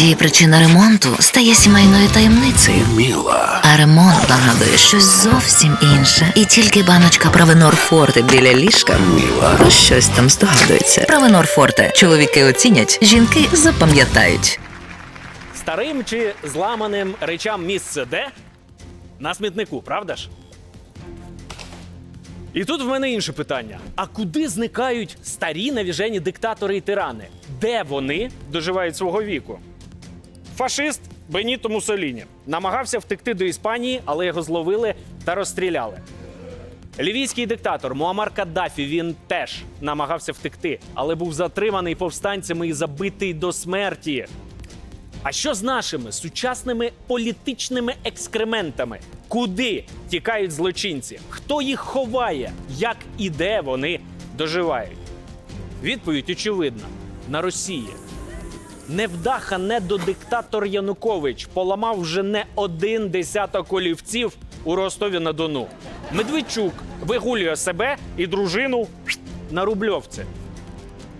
Іноді причина ремонту стає сімейною таємницею. Міла. А ремонт нагадує щось зовсім інше. І тільки баночка Провенор Форте біля ліжка Міла. про щось там здогадується. Провенор Форте. Чоловіки оцінять, жінки запам'ятають. Старим чи зламаним речам місце де? На смітнику, правда ж? І тут в мене інше питання: а куди зникають старі навіжені диктатори і тирани? Де вони доживають свого віку? Фашист Беніто Муссоліні намагався втекти до Іспанії, але його зловили та розстріляли. Лівійський диктатор Муаммар Каддафі він теж намагався втекти, але був затриманий повстанцями і забитий до смерті. А що з нашими сучасними політичними екскрементами? Куди тікають злочинці? Хто їх ховає? Як і де вони доживають? Відповідь очевидна: на Росії. Невдаха недодиктатор Янукович поламав вже не один десяток олівців у Ростові на Дону. Медведчук вигулює себе і дружину на Рубльовці.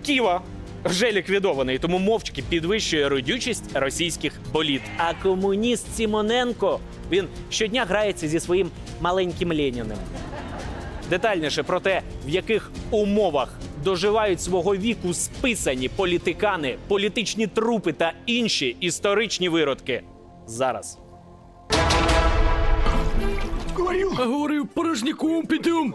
Ківа вже ліквідований, тому мовчки підвищує родючість російських боліт. А комуніст Сімоненко він щодня грається зі своїм маленьким Леніним. Детальніше про те, в яких умовах доживають свого віку списані політикани, політичні трупи та інші історичні виродки. Зараз. Говорив, порожняком підем.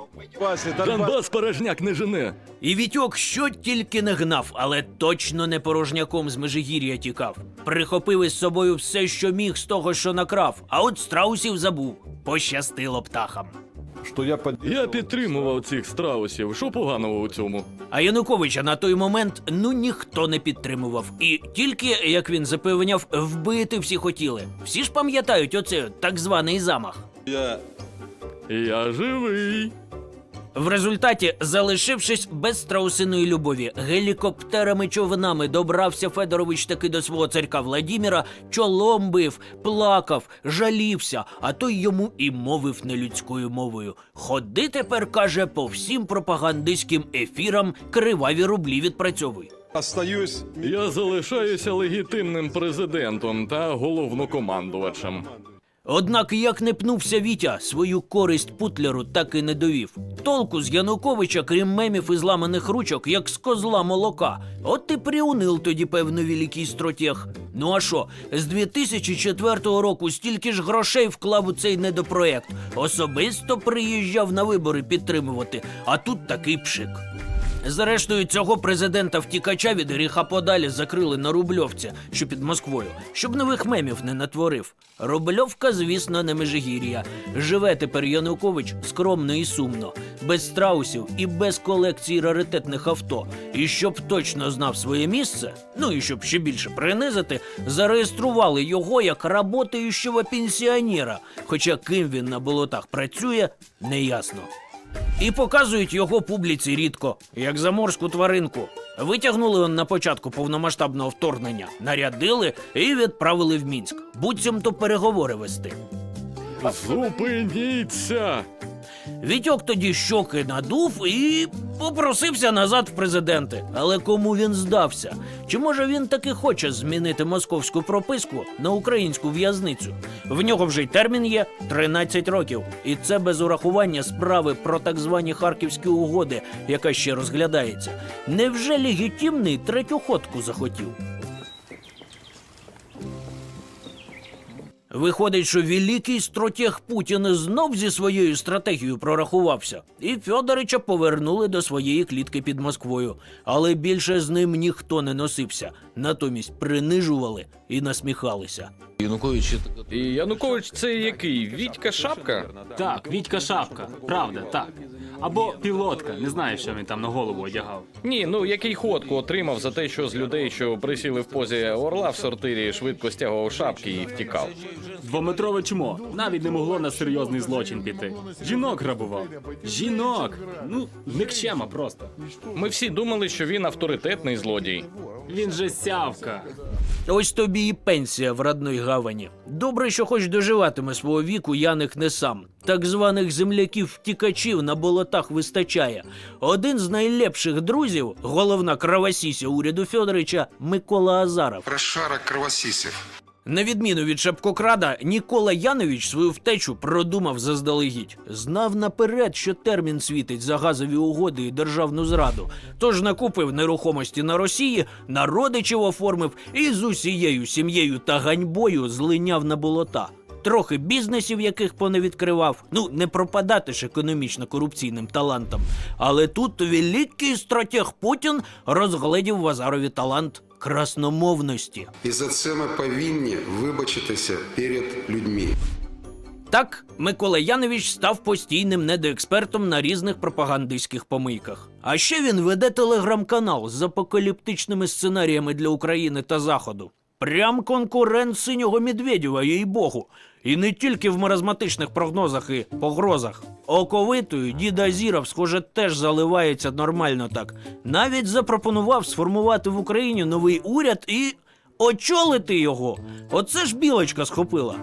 Донбас порожняк не жене. І Вітьок що тільки не гнав, але точно не порожняком з Межигір'я тікав. Прихопив із собою все, що міг з того, що накрав, а от страусів забув. Пощастило птахам. Что я. Я підтримував цих страусів. Що поганого у цьому? А Януковича на той момент ну ніхто не підтримував. І тільки, як він запевняв, вбити всі хотіли. Всі ж пам'ятають оце так званий замах. Я Я живий. В результаті, залишившись без страусиної любові, гелікоптерами човнами добрався Федорович таки до свого царька Владіміра, чолом бив, плакав, жалівся, а той йому і мовив нелюдською мовою. Ходи тепер, каже, по всім пропагандистським ефірам криваві рублі відпрацьовуй. остаюсь... Я залишаюся легітимним президентом та головнокомандувачем. Однак як не пнувся Вітя, свою користь Путлеру так і не довів. Толку з Януковича, крім мемів і зламаних ручок, як з козла молока. От ти приунил тоді, певно, великий стратег. Ну а що, з 2004 року стільки ж грошей вклав у цей недопроект. Особисто приїжджав на вибори підтримувати, а тут такий пшик. Зрештою, цього президента втікача від гріха подалі закрили на Рубльовці, що під Москвою, щоб нових мемів не натворив. Рубльовка, звісно, не Межигір'я. Живе тепер Янукович скромно і сумно, без страусів і без колекції раритетних авто. І щоб точно знав своє місце, ну і щоб ще більше принизити, зареєстрували його як работаючого пенсіонера. Хоча ким він на болотах працює, неясно. І показують його публіці рідко, як заморську тваринку. Витягнули он на початку повномасштабного вторгнення, нарядили і відправили в Мінськ. Буцімто переговори вести. Зупиніться! Вітьок тоді щоки надув і попросився назад в президенти. Але кому він здався? Чи може він таки хоче змінити московську прописку на українську в'язницю? В нього вже й термін є 13 років, і це без урахування справи про так звані харківські угоди, яка ще розглядається. Невже легітимний третю ходку захотів? Виходить, що великий стратег Путін знов зі своєю стратегією прорахувався, і Фьодорича повернули до своєї клітки під Москвою. Але більше з ним ніхто не носився, натомість принижували і насміхалися. І Янукович це який? Вітька Шапка? Так, Вітька Шапка, правда, так. Або пілотка, не знаю, що він там на голову одягав. Ні, ну який ходку отримав за те, що з людей, що присіли в позі орла в сортирі, швидко стягував шапки і втікав. Двометрове чмо навіть не могло на серйозний злочин піти. Жінок грабував. Жінок! Ну, никчема просто. Ми всі думали, що він авторитетний злодій. Він же сявка. Ось тобі і пенсія в родної гавані. Добре, що хоч доживатиме свого віку Яник не сам. Так званих земляків-втікачів на болотах вистачає. Один з найлепших друзів, головна кровосіся уряду Федоровича Микола Азаров. Розшарок кровосісів. На відміну від Шапкокрада, Нікола Янович свою втечу продумав заздалегідь. Знав наперед, що термін світить за газові угоди і державну зраду. Тож накупив нерухомості на Росії, на родичів оформив і з усією сім'єю та ганьбою злиняв на болота. Трохи бізнесів, яких поневідкривав. Ну, не пропадати ж економічно корупційним талантам. Але тут великий стратег Путін розгледів в Азарові талант красномовності. І за це ми повинні вибачитися перед людьми. Так, Микола Янович став постійним недоекспертом на різних пропагандистських помийках. А ще він веде телеграм-канал з апокаліптичними сценаріями для України та Заходу. Прям конкурент синього Медведєва, їй богу. І не тільки в маразматичних прогнозах і погрозах. Оковитою діда Зіров, схоже, теж заливається нормально так. Навіть запропонував сформувати в Україні новий уряд і очолити його. Оце ж білочка схопила.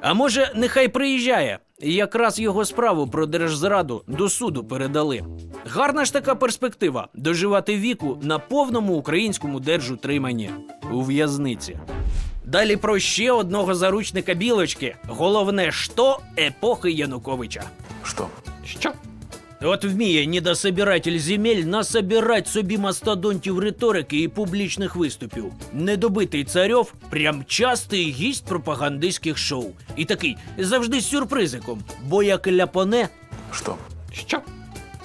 А може, нехай приїжджає. Якраз його справу про держзраду до суду передали. Гарна ж така перспектива доживати віку на повному українському держутриманні у в'язниці. Далі про ще одного заручника білочки. Головне, що епохи Януковича. Що? От вміє недособиратель земель насобирать собі мастодонтів риторики і публічних виступів. Недобитий царьов прям частий гість пропагандистських шоу. І такий завжди з сюрпризиком, бо як ляпоне. Що?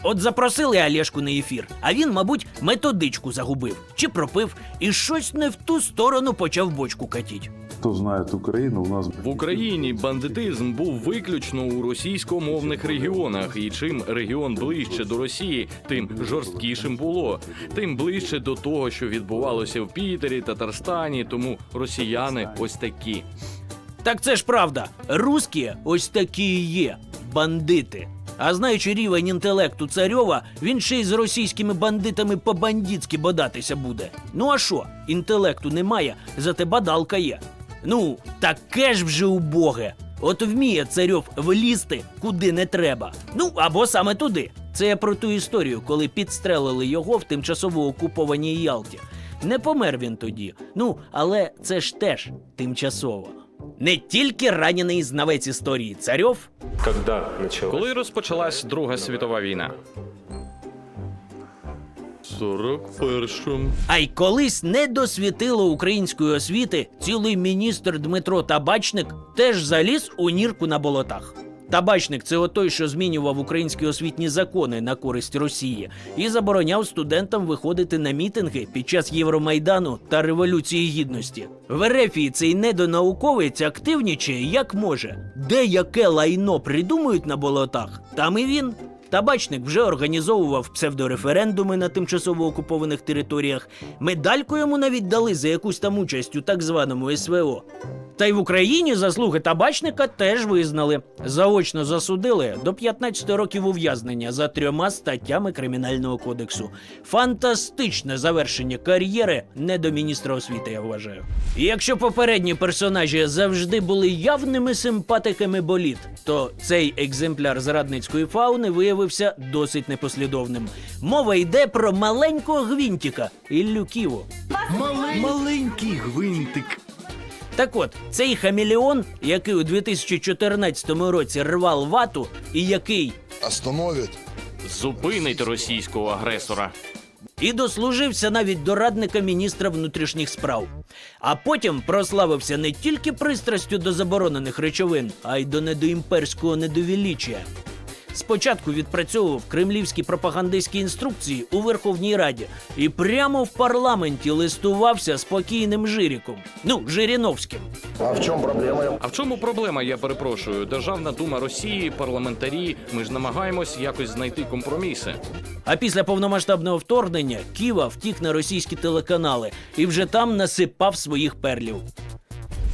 От запросили Олешку на ефір, а він, мабуть, методичку загубив чи пропив і щось не в ту сторону почав бочку катіть. Кто знает Украину, у нас В Україні бандитизм був виключно у російськомовних регіонах, і чим регіон ближче до Росії, тим жорсткішим було, тим ближче до того, що відбувалося в Пітері, Татарстані. Тому росіяни ось такі. Так це ж правда. Русські ось такі і є бандити. А знаючи рівень інтелекту царьова, він ще й з російськими бандитами по-бандитськи бодатися буде. Ну а що, інтелекту немає, зате бадалка є. Ну, таке ж вже убоге. От вміє царьов влізти куди не треба. Ну або саме туди. Це я про ту історію, коли підстрелили його в тимчасово окупованій Ялті. Не помер він тоді. Ну, але це ж теж тимчасово. Не тільки ранений знавець історії царьов, Когда? Коли розпочалась Друга світова війна? 41-м. а й колись не досвітило української освіти, цілий міністр Дмитро Табачник теж заліз у нірку на болотах. Табачник це отой, що змінював українські освітні закони на користь Росії і забороняв студентам виходити на мітинги під час Євромайдану та Революції Гідності. В Ерефії цей недонауковець активнічає як може. Де яке лайно придумують на болотах, там і він. Табачник вже організовував псевдореферендуми на тимчасово окупованих територіях. Медальку йому навіть дали за якусь там участь у так званому СВО. Та й в Україні заслуги табачника теж визнали. Заочно засудили до 15 років ув'язнення за трьома статтями Кримінального кодексу. Фантастичне завершення кар'єри не до міністра освіти, я вважаю. І якщо попередні персонажі завжди були явними симпатиками боліт, то цей екземпляр зрадницької фауни виявився досить непослідовним. Мова йде про маленького гвинтика Іллю Ківу. Маленький гвинтик. Так от, цей хамелеон, який у 2014 році рвав вату, і який Остановить. Зупинить російського агресора. і дослужився навіть до радника міністра внутрішніх справ. А потім прославився не тільки пристрастю до заборонених речовин, а й до недоімперського недовіліччя. Спочатку відпрацьовував кремлівські пропагандистські інструкції у Верховній Раді і прямо в парламенті листувався з покійним Жиріком, ну, Жириновським. А в чому проблема? Я перепрошую. Державна дума Росії, парламентарі. Ми ж намагаємось якось знайти компроміси. А після повномасштабного вторгнення Ківа втік на російські телеканали і вже там насипав своїх перлів.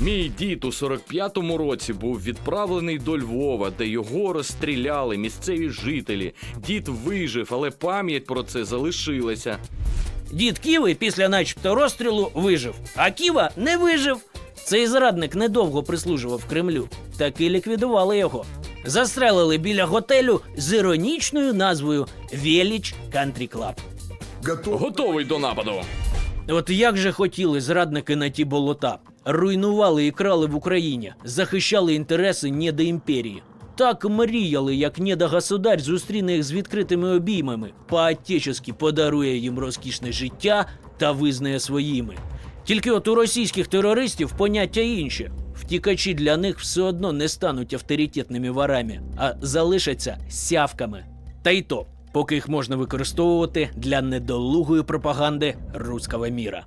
Мій дід у 45-му році був відправлений до Львова, де його розстріляли місцеві жителі. Дід вижив, але пам'ять про це залишилася. Дід Ківи після начебто розстрілу вижив, а Ківа не вижив. Цей зрадник недовго прислужував Кремлю, так і ліквідували його. Застрелили біля готелю з іронічною назвою Веліч Кантрі Клаб. Готовий до нападу. От як же хотіли зрадники на ті болота, руйнували і крали в Україні, захищали інтереси недоімперії. Так мріяли, як недогосударь зустріне їх з відкритими обіймами, по-отечески подарує їм розкішне життя та визнає своїми. Тільки от у російських терористів поняття інше. Втікачі для них все одно не стануть авторитетними ворами, а залишаться сявками. Та й то, поки їх можна використовувати для недолугої пропаганди руського міра.